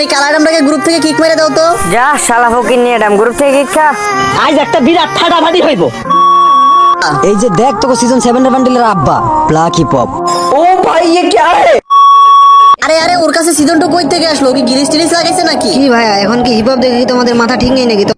তুমি কালাডামটাকে গ্রুপ থেকে কিক মেরে দাও তো যা শালা ফকির নিয়ে এডাম গ্রুপ থেকে কিক খা আজ একটা বিরাট ফাটাফাটি হইব এই যে দেখ তোকে সিজন সেভেন এর বান্ডিলের আব্বা ব্লাকি পপ ओ भाई ये क्या है আরে আরে ওর কাছে সিজন টু কই থেকে আসলো ও কি গিরিস টিরিস লাগাইছে নাকি কি ভাইয়া এখন কি হিপ হপ দেখে কি তোমাদের মাথা ঠিক নেই নাকি তো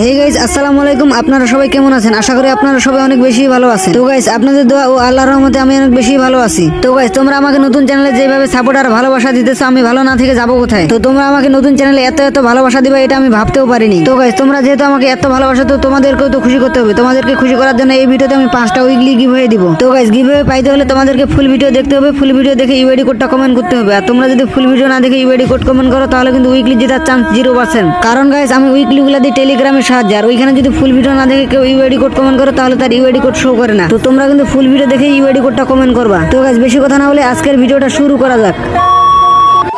হে গাইজ আসসালামু আলাইকুম। আপনারা সবাই কেমন আছেন? আশা করি আপনারা সবাই অনেক বেশি ভালো আছেন। তো গাইজ আপনাদের দোয়া ও আল্লাহর রহমতে আমি অনেক বেশি ভালো আছি। তো গাইজ তোমরা আমাকে নতুন চ্যানেলে যেভাবে সাপোর্ট আর ভালোবাসা দিতেছো, আমি ভালো না থেকে যাব কোথায়? তো তোমরা আমাকে নতুন চ্যানেলে এত এত ভালোবাসা দিবা, এটা আমি ভাবতেও পারিনি। তো গাইজ তোমরা যেহেতু আমাকে এত ভালোবাসা, তো তোমাদেরকেও তো খুশি করতে হবে। তোমাদেরকে খুশি করার জন্য এই ভিডিওতে আমি পাঁচটা উইকলি গিভ হয়ে দিব। তো গাইজ গিভ হয়ে পাইতে হলে তোমাদেরকে ফুল ভিডিও দেখতে হবে। ফুল ভিডিও দেখে ইউআইডি কোডটা কমেন্ট করতে হবে। আর তোমরা যদি ফুল ভিডিও না দেখে ইউআইডি কোড কমেন্ট করো, তাহলে কিন্তু উইকলি জেতার চান্স জিরো পার্সেন্ট কারণ গাইজ আমি উইকলি গুলা দিই টেলিগ্রামের সাহায্যে আর ওইখানে যদি ফুল ভিডিও না দেখে কেউ ইউআইডি কোড কমেন্ট করে, তাহলে তার ইউআইডি কোড শো করে না। তো তোমরা কিন্তু ফুল ভিডিও দেখে ইউআইডি কোডটা কমেন্ট করবা। তো গাছ বেশি কথা না বলে আজকের ভিডিওটা শুরু করা যাক।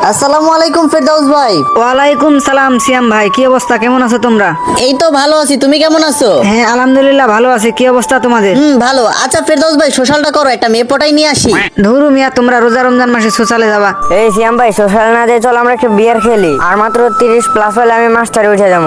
আসসালামু আলাইকুম ফেরদাউস ভাই। ওয়ালাইকুম সালাম সিয়াম ভাই কি অবস্থা? কেমন আছো তোমরা? এই তো ভালো আছি তুমি কেমন আছো? হ্যাঁ আলহামদুলিল্লাহ ভালো আছি। কি অবস্থা তোমাদের? হুম ভালো। আচ্ছা ফেরদাউস ভাই সোশ্যালটা করো একটা মেয়ে পটাই নিয়ে আসি। ধরু মিয়া তোমরা রোজা রমজান মাসে সোশ্যালে যাবা। এই সিয়াম ভাই সোশ্যাল না দিয়ে চল আমরা একটু বিয়ার খেলি। আর মাত্র তিরিশ প্লাস হলে আমি মাস্টারে উঠে যাব।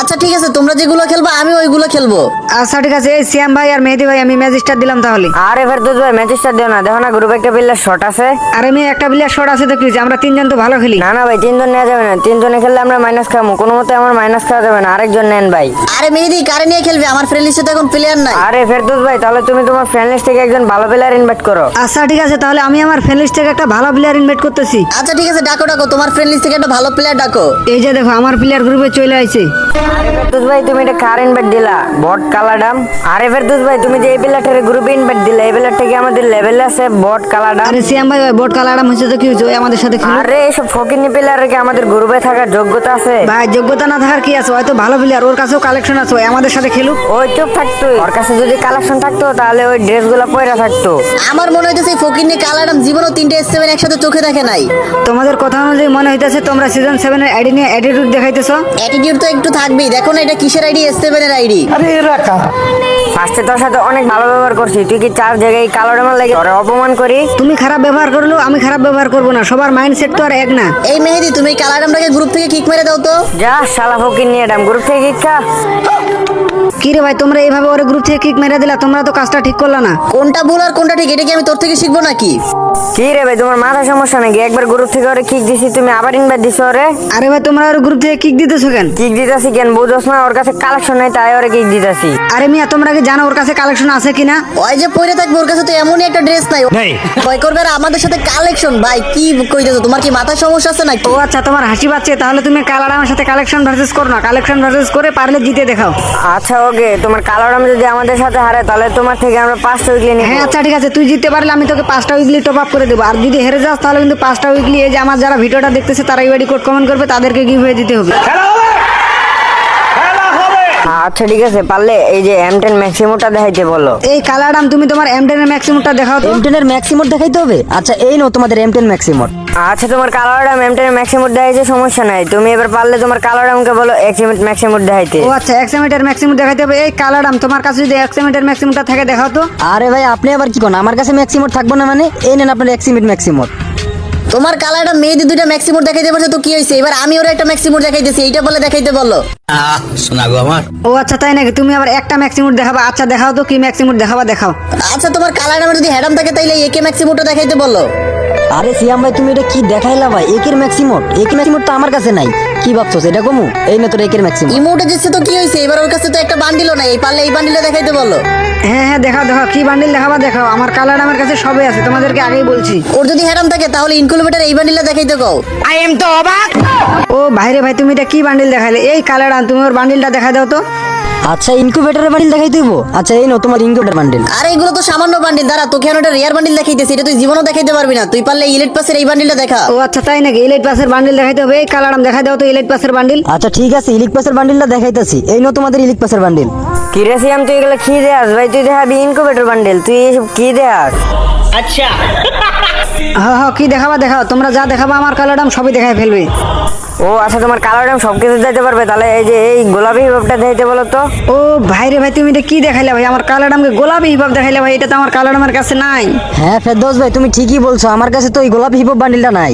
আচ্ছা ঠিক আছে তোমরা যেগুলো খেলবা আমি ওইগুলো খেলব। আচ্ছা ঠিক আছে। এই সিয়াম ভাই আর মেহেদি ভাই আমি ম্যাজিস্টার দিলাম তাহলে। আরে ফের দুধ ভাই ম্যাচেসটা দিও না। দেখো না গ্রুপে একটা বিল্লার শট আছে। আরে মেয়ে একটা প্লেয়ার শট আছে তো কি আমরা তিনজন তো ভালো খেলি। না না ভাই তিনজন নেওয়া যাবে না। তিনজনে খেললে আমরা মাইনাস খাব কোনো মতে আমার মাইনাস খাওয়া যাবে না। আরেকজন নেন ভাই। আরে মেহেদি কারে নিয়ে খেলবে? আমার ফ্রেন্ড লিস্টে তো এখন প্লেয়ার নাই। আরে ফেরদুস ভাই তাহলে তুমি তোমার ফ্রেন্ড লিস্ট থেকে একজন ভালো প্লেয়ার ইনভাইট করো। আচ্ছা ঠিক আছে তাহলে আমি আমার ফ্রেন্ড লিস্ট থেকে একটা ভালো প্লেয়ার ইনভাইট করতেছি। আচ্ছা ঠিক আছে ডাকো ডাকো। তোমার ফ্রেন্ড লিস্ট থেকে একটা ভালো প্লেয়ার ডাকো। এই যে দেখো আমার প্লেয়ার গ্রুপে চলে আইছে। ফেরদুস ভাই তুমি এটা কার ইনভাইট দিলা? বট কালাডাম? আরে ফেরদুস ভাই তুমি যে এই প্লেয়ারটার গ্রুপে ইনভাইট দিলা এই প্লেয়ার থেকে আমাদের লেভেল আছে? বট কালাডাম? আরে সিয়াম ভাই ভাই বোর্ড কালারাম হয়েছে তো কি হয়েছে? ওই আমাদের সাথে খেলো আরে এসব ফকিনি প্লেয়ারকে আমাদের গ্রুপে থাকার যোগ্যতা আছে? ভাই যোগ্যতা না থাকার কি আছে? হয়তো ভালো প্লেয়ার ওর কাছেও কালেকশন আছে আমাদের সাথে খেলুক। ওই চুপ থাকতো ওর কাছে যদি কালেকশন থাকতো তাহলে ওই ড্রেস ড্রেসগুলো পয়রা থাকতো। আমার মনে হইতেছে ফকিনি কালারাম জীবনও তিনটে এস সেভেন একসাথে চোখে দেখে নাই। তোমাদের কথা অনুযায়ী মনে হইতেছে তোমরা সিজন সেভেন এর আইডি নিয়ে অ্যাটিটিউড দেখাইতেছো? অ্যাটিটিউড তো একটু থাকবেই। দেখো না এটা কিসের আইডি এস সেভেন এর আইডি আরে রাখা ফার্স্টে তোর সাথে অনেক ভালো ব্যবহার করছি। তুই কি চার জায়গায় কালো ডেমার লাগে তোর অপমান করি? তুমি খারাপ ব্যবহার করলেও আমি খারাপ ব্যবহার করব না। সবার মাইন্ডসেট তো আর এক না। এই মেহেদি তুমি কালারামটাকে গ্রুপ থেকে কিক মেরে দাও তো। যা শালা ফকির নিয়ে ডাম গ্রুপ থেকে কিক খা। কি রে ভাই তোমরা এইভাবে ওর গ্রুপ থেকে কিক মেরে দিলা তোমরা তো কাজটা ঠিক করলা না। কোনটা ভুল আর কোনটা ঠিক এটা কি আমি তোর থেকে শিখব নাকি? কি রে ভাই তোমার মাথা সমস্যা নাকি? একবার গ্রুপ থেকে ওরে কিক দিছি তুমি আবার ইনভাইট দিছো ওরে? আরে ভাই তোমরা ওর গ্রুপ থেকে কিক দিতেছো কেন? কিক দিতাছি কেন? বুঝোস না ওর কাছে কালেকশন নাই তাই ওরে কিক দিতাছি। আরে মিয়া তোমরা কি জানো ওর কাছে কালেকশন আছে কিনা? ওই যে পরে থাকবে ওর কাছে তো এমনই একটা ড্রেস নাই। नहीं ভয় করবে আর আমাদের সাথে কালেকশন ভাই কি কইতেছো? তোমার কি মাথার সমস্যা আছে নাকি? ও আচ্ছা তোমার হাসি পাচ্ছে তাহলে তুমি কালার আমার সাথে কালেকশন ভার্সেস করো না। কালেকশন ভার্সেস করে পারলে জিতে দেখাও। আচ্ছা ওকে তোমার কালোরাম যদি আমাদের সাথে হারে তাহলে তোমার থেকে আমরা পাঁচটা উইকলি নিই হ্যাঁ আচ্ছা ঠিক আছে তুই জিততে পারলে আমি তোকে পাঁচটা উইকলি টপ আপ করে দেবো। আর যদি হেরে যাস তাহলে কিন্তু পাঁচটা উইকলি এই যে আমার যারা ভিডিওটা দেখতেছে তারা এই বাড়ি কোড কমেন্ট করবে তাদেরকে গিভ হয়ে দিতে হবে। খেলা হবে! আচ্ছা ঠিক আছে পারলে এই যে এম টেন ম্যাক্সিমোটা দেখাইতে বলো। এই কালারাম তুমি তোমার এম টেনের ম্যাক্সিমামটা দেখাও তো। এম টেনের ম্যাক্সিমোড দেখাইতে হবে? আচ্ছা এই নো তোমাদের এম টেন ম্যাক্সিমোড আচ্ছা তোমার কালোরাম এম টেন ম্যাক্সিমোট দেখাইছে সমস্যা নাই। তুমি এবার পারলে তোমার কালার কালোরামকে বলো এক্সিমেট ম্যাক্সিমোট দেখাইতে। ও আচ্ছা এক্সএমিটার ম্যাক্সিমাম দেখাইতে হবে। এই কালারাম তোমার কাছে যদি এক্সএমিটার ম্যাক্সিমামটা থাকে দেখাও তো। আরে ভাই আপনি আবার কি কোন আমার কাছে ম্যাক্সিমোড থাকব না মানে? এই নেন আপনার এক্সিমিট ম্যাক্সিমোড তোমার কালারটা মেয়েদের দুইটা ম্যাক্সিমোর দেখাইতে পারছে তো কি হয়েছে এবার আমি ওর একটা ম্যাক্সিমোর দেখাইতেছি এইটা বলে দেখাইতে বলো। ও আচ্ছা তাই নাকি? তুমি আবার একটা ম্যাক্সিমোর দেখাবা? আচ্ছা দেখাও তো কি ম্যাক্সিমোর দেখাবা দেখাও। আচ্ছা তোমার কালার আমার যদি হ্যাডাম থাকে তাইলে একে ম্যাক্সিমোটা দেখাইতে বলো। আরে সিয়াম ভাই তুমি এটা কি দেখাইলা ভাই? একের ম্যাক্সিমোট। একের ম্যাক্সিমোড তো আমার কাছে নাই। কি ভাবছ এটা কমু? এই না তোর একের ম্যাক্সিমোড ইমোটে দিচ্ছে তো কি হয়েছে এবার ওর কাছে তো একটা বান্ডিলও নাই। এই পারলে এই বান্ডিলটা দেখাইতে বলো। হ্যাঁ হ্যাঁ দেখাও দেখাও। কি বান্ডিল দেখাবা দেখাও। আমার কালার আমার কাছে সবই আছে তোমাদেরকে আগেই বলছি। ওর যদি হ্যাডাম থাকে তাহলে ইনকুলেটার এই বান্ডিলটা দেখাইতে কও। আই এম তো অবাক। ও ভাইরে ভাই তুমি এটা কি বান্ডিল দেখাইলে? এই কালার তুমি ওর বান্ডিলটা দেখা দাও তো। আচ্ছা ইনকিউবেটরের বান্ডিল দেখাই দিব? আচ্ছা এই নো তোমার ইনকিউবেটর বান্ডিল আরে এগুলো তো সামান্য বান্ডিল দাঁড়া তোকে এখন একটা রেয়ার বান্ডিল দেখাইতেছি। এটা তুই জীবনও দেখাইতে পারবি না। তুই পারলে ইলেট পাসের এই বান্ডিলটা দেখা। ও আচ্ছা তাই নাকি? ইলাইট পাসের বান্ডিল দেখাইতে হবে। এই কালারাম দেখাই দাও তো ইলাইট পাসের বান্ডিল আচ্ছা ঠিক আছে ইলিক পাসের বান্ডিলটা দেখাইতাছি। এই নো তোমাদের ইলিক পাসের বান্ডিল কি রে সিয়াম তুই এগুলো কি দেয়াস? ভাই তুই দেখাবি ইনকুবেটর বান্ডিল তুই এসব কি দেয়াস? হ্যাঁ হ্যাঁ কি দেখাবা দেখাও। তোমরা যা দেখাবা আমার কালারাম সবই দেখাই ফেলবে। ও আচ্ছা তোমার কালো ড্যাম সব কিছু দিতে পারবে? তাহলে এই যে এই গোলাপি হিপটা দিতে বলো তো। ও ভাই রে ভাই তুমি এটা কি দেখাইলা ভাই? আমার কালাডামকে গোলাপি হিপাপ দেখাইলা ভাই এটা তো আমার কালাডামের কাছে নাই। হ্যাঁ ফেরদৌস ভাই তুমি ঠিকই বলছো আমার কাছে তো ওই গোলাপি হিপ বান্ডিলটা নাই।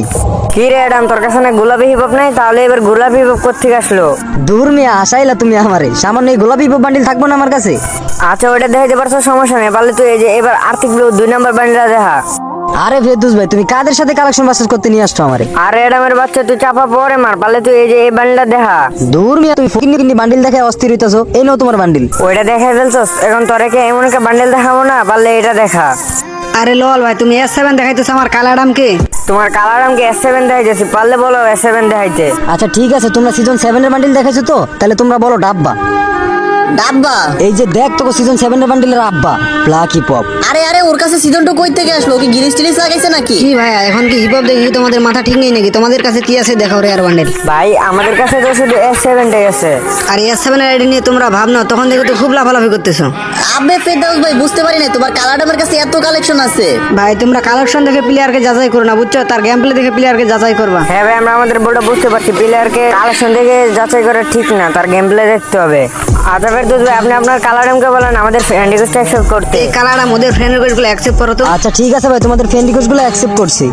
কি রে অ্যাডাম তোর কাছে না গোলাপি হিপপ নাই? তাহলে এবার গোলাপি হিপপ কোথেকে আসলো? দূর মিয়া আসাইলা তুমি আমারে। সামান্য এই গোলাপি হিপ বান্ডিল থাকব না আমার কাছে। আচ্ছা ওটা দেখাইতে পারছ সমস্যা নেই। পারলে তুই এই যে এবার আর্থিক ব্লু দুই নম্বর বান্ডিলটা দেখা। আরে ফেরদৌস ভাই তুমি কাদের সাথে কালেকশন বাসেস করতে নিয়ে আসছো আমারে? আরে অ্যাডামের বাচ্চা তুই চাপা পরে মার পারলে তুই এই যে এই বান্ডিলটা দেখা। দূর মিয়া তুমি ফকিনি কিনি বান্ডিল দেখে অস্থির হইতাছো এই নাও তোমার বান্ডিল ওইটা দেখাই ফেলছস? এখন তোরে কি এমন একটা বান্ডিল দেখাবো না? পারলে এটা দেখা। আরে লল ভাই তুমি এস সেভেন দেখাইতেছো আমার কালাডামকে তোমার কালার আমাকে এস সেভেন দেখাইতেছি পারলে বলো এস সেভেন দেখাইতে। আচ্ছা ঠিক আছে তোমরা সিজন সেভেনের বান্ডিল দেখেছ তো? তাহলে তোমরা বলো ডাব্বা। ডাব্বা। এই যে দেখ তোকে সিজন সেভেনের বান্ডিলের আব্বা প্লাকি পপ আরে আরে ওর কাছে সিজন টু কই থেকে আসলো? কি গিরিস টিরিস লাগাইছে নাকি? কি ভাই এখন কি হিপহপ দেখে? তোমাদের মাথা ঠিক নেই নাকি? তোমাদের কাছে কি আছে দেখাও রে আর বান্ডেল ভাই আমাদের কাছে তো শুধু এস সেভেনটাই আছে। আর এস সেভেন আইডি নিয়ে তোমরা ভাবনা তখন দেখে তো খুব লাফালাফি করতেছো। আবে ফেরদাউস ভাই বুঝতে পারি না তোমার কালাডামের কাছে এত কালেকশন আছে। ভাই তোমরা কালেকশন দেখে প্লেয়ারকে যাচাই করো না বুঝছ? তার গেম প্লে দেখে প্লেয়ারকে যাচাই করবা। হ্যাঁ ভাই আমরা আমাদের বলটা বুঝতে পারছি। প্লেয়ারকে কালেকশন দেখে যাচাই করা ঠিক না তার গেম প্লে দেখতে হবে। আচ্ছা ফেরদৌস ভাই আপনি আপনার কালার এমকে বলেন আমাদের ফ্রেন্ড রিকোয়েস্ট অ্যাকসেপ্ট করতে। এই কালার ওদের ফ্রেন্ড রিকোয়েস্টগুলো অ্যাকসেপ্ট করো তো। আচ্ছা ঠিক আছে ভাই তোমাদের ফ্রেন্ড রিকোয়েস্টগুলো অ্যাকসেপ্ট করছি।